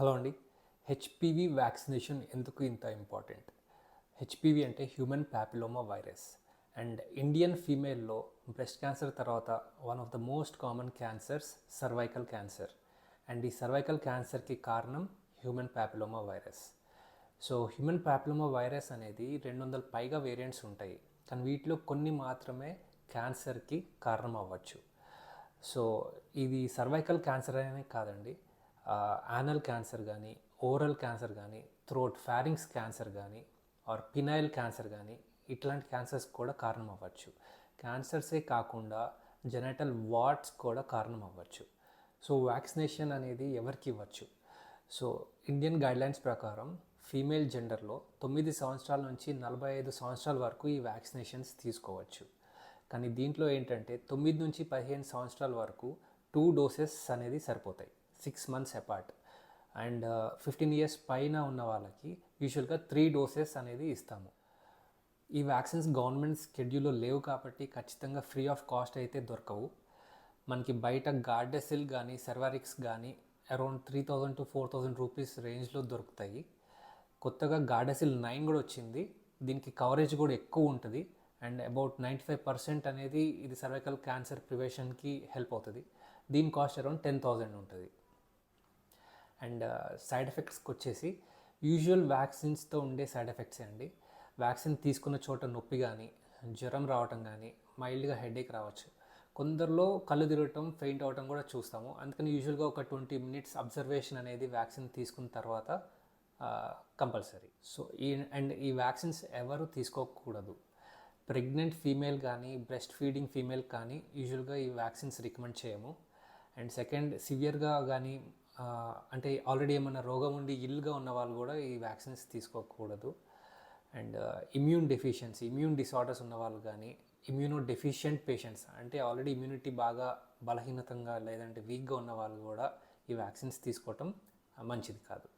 Hello అండి. HPV vaccination ఎందుకు ఇంత ఇంపార్టెంట్? హెచ్పివి అంటే human papilloma virus. And Indian ఫీమేల్లో breast cancer తర్వాత one of the most common cancers cervical cancer. And ఈ cervical క్యాన్సర్కి కారణం human papilloma virus. So human papilloma virus అనేది రెండు వందల పైగా వేరియంట్స్ ఉంటాయి. కానీ వీటిలో కొన్ని మాత్రమే క్యాన్సర్కి కారణం అవ్వచ్చు. సో ఇది సర్వైకల్ క్యాన్సర్ అనే కాదండి. యానల్ క్యాన్సర్ కానీ ఓరల్ క్యాన్సర్ కానీ థ్రోట్ ఫ్యారింగ్స్ క్యాన్సర్ కానీ ఆర్ పినైల్ క్యాన్సర్ కానీ ఇట్లాంటి క్యాన్సర్స్ కూడా కారణం అవ్వచ్చు క్యాన్సర్సే కాకుండా జెనటల్ వాట్స్ కూడా కారణం అవ్వచ్చు సో వ్యాక్సినేషన్ అనేది ఎవరికి ఇవ్వచ్చు? సో ఇండియన్ గైడ్లైన్స్ ప్రకారం ఫీమేల్ జెండర్లో తొమ్మిది సంవత్సరాల నుంచి నలభై ఐదు సంవత్సరాల వరకు ఈ వ్యాక్సినేషన్స్ తీసుకోవచ్చు. కానీ దీంట్లో ఏంటంటే తొమ్మిది నుంచి పదిహేను సంవత్సరాల వరకు టూ డోసెస్ అనేది సరిపోతాయి. Six months apart. And uh, fifteen years పైన ఉన్న వాళ్ళకి యూజువల్గా త్రీ డోసెస్ అనేది ఇస్తాము. ఈ వ్యాక్సిన్స్ గవర్నమెంట్ స్కెడ్యూల్లో లేవు కాబట్టి ఖచ్చితంగా ఫ్రీ ఆఫ్ కాస్ట్ అయితే దొరకవు. మనకి బయట గార్డెసిల్ కానీ సెర్వారిక్స్ కానీ around three thousand to four thousand rupees రేంజ్లో దొరుకుతాయి. కొత్తగా గార్డెసిల్ నైన్ కూడా వచ్చింది. దీనికి కవరేజ్ కూడా ఎక్కువ ఉంటుంది. And about ninety five percent అనేది ఇది సర్వైకల్ క్యాన్సర్ ప్రివేషన్కి హెల్ప్ అవుతుంది. దీని కాస్ట్ అరౌండ్ టెన్ థౌజండ్ ఉంటుంది. అండ్ సైడ్ ఎఫెక్ట్స్కి వచ్చేసి యూజువల్ వ్యాక్సిన్స్తో ఉండే సైడ్ ఎఫెక్ట్స్ అండి. వ్యాక్సిన్ తీసుకున్న చోట నొప్పి కానీ జ్వరం రావటం కానీ మైల్డ్గా హెడేక్ రావచ్చు. కొందరిలో కళ్ళు తిరగటం ఫెయింట్ అవటం కూడా చూస్తాము. అందుకని యూజువల్గా ఒక ట్వంటీ మినిట్స్ అబ్జర్వేషన్ అనేది వ్యాక్సిన్ తీసుకున్న తర్వాత కంపల్సరీ. సో ఈ అండ్ ఈ వ్యాక్సిన్స్ ఎవరు తీసుకోకూడదు. ప్రెగ్నెంట్ ఫీమేల్ కానీ బ్రెస్ట్ ఫీడింగ్ ఫీమేల్ కానీ యూజువల్గా ఈ వ్యాక్సిన్స్ రికమెండ్ చేయము. అండ్ సెకండ్ సివియర్గా కానీ అంటే ఆల్రెడీ ఏమైనా రోగం ఉండి ఇల్గా ఉన్న వాళ్ళు కూడా ఈ వ్యాక్సిన్స్ తీసుకోకూడదు. And immune deficiency immune disorders ఉన్న వాళ్ళు కానీ ఇమ్యూనో డెఫిషియంట్ పేషెంట్స్ అంటే ఆల్రెడీ ఇమ్యూనిటీ బాగా బలహీనతంగా లేదంటే వీక్గా ఉన్న వాళ్ళు కూడా ఈ వ్యాక్సిన్స్ తీసుకోవటం మంచిది కాదు.